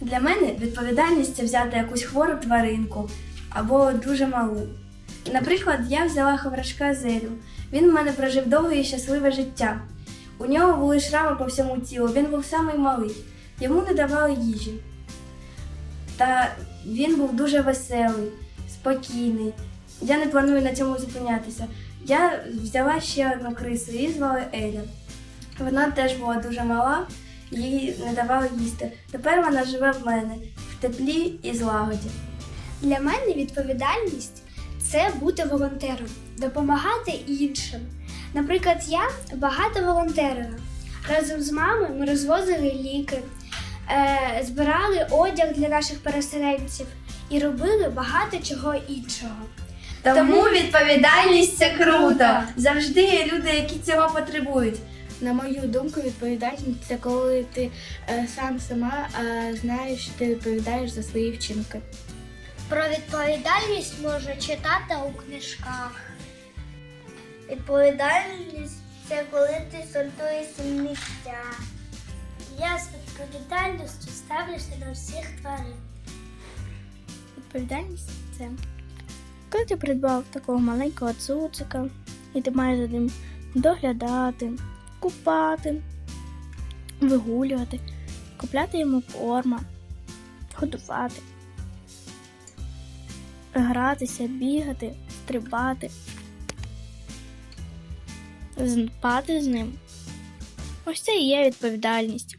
Для мене відповідальність це взяти якусь хвору тваринку або дуже малу. Наприклад, я взяла ховрашка Зелю. Він в мене прожив довге і щасливе життя. У нього були шрами по всьому тілу, він був самий малий. Йому не давали їжі. Та він був дуже веселий, спокійний. Я не планую на цьому зупинятися. Я взяла ще одну крису, її звали Еля. Вона теж була дуже мала, їй не давали їсти. Тепер вона живе в мене в теплі і злагоді. Для мене відповідальність це бути волонтером, допомагати іншим. Наприклад, я багато волонтерила. Разом з мамою ми розвозили ліки, е, збирали одяг для наших переселенців і робили багато чого іншого. Тому відповідальність це круто. Завжди є люди, які цього потребують. На мою думку, відповідальність це коли ти е, сам сама е, знаєш, що ти відповідаєш за свої вчинки. Про відповідальність можна читати у книжках. Відповідальність це коли ти сортуєш сміття. Я з відповідальністю ставлюся до всіх тварин. Відповідальність це коли ти придбав такого маленького цуцика, і ти маєш за ним доглядати, купати, вигулювати, купляти йому корма, годувати, гратися, бігати, стрибати, спати з ним. Ось це і є відповідальність.